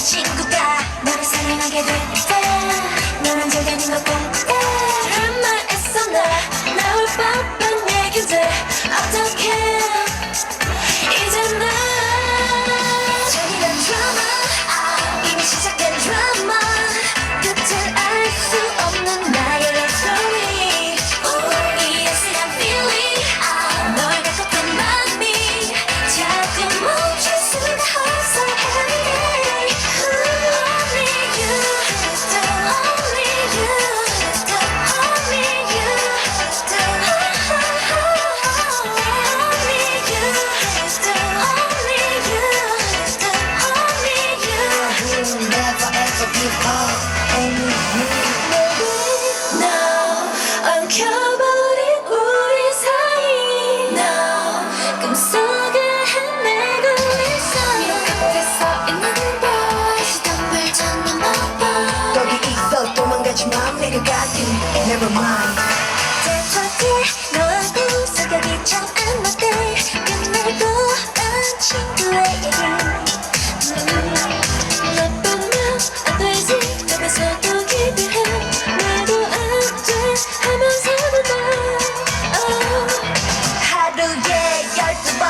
친구가 너를 사랑하게 될 거야 너랑 잘 되는 거 꿈꿔 너와 내 생각이 참안 맞대. 끝내고 난 친구의 얘기 나 보면 안 되지? 내면서도 기대해. 말도 안돼 하면서 보다 어. 하루에 열두 번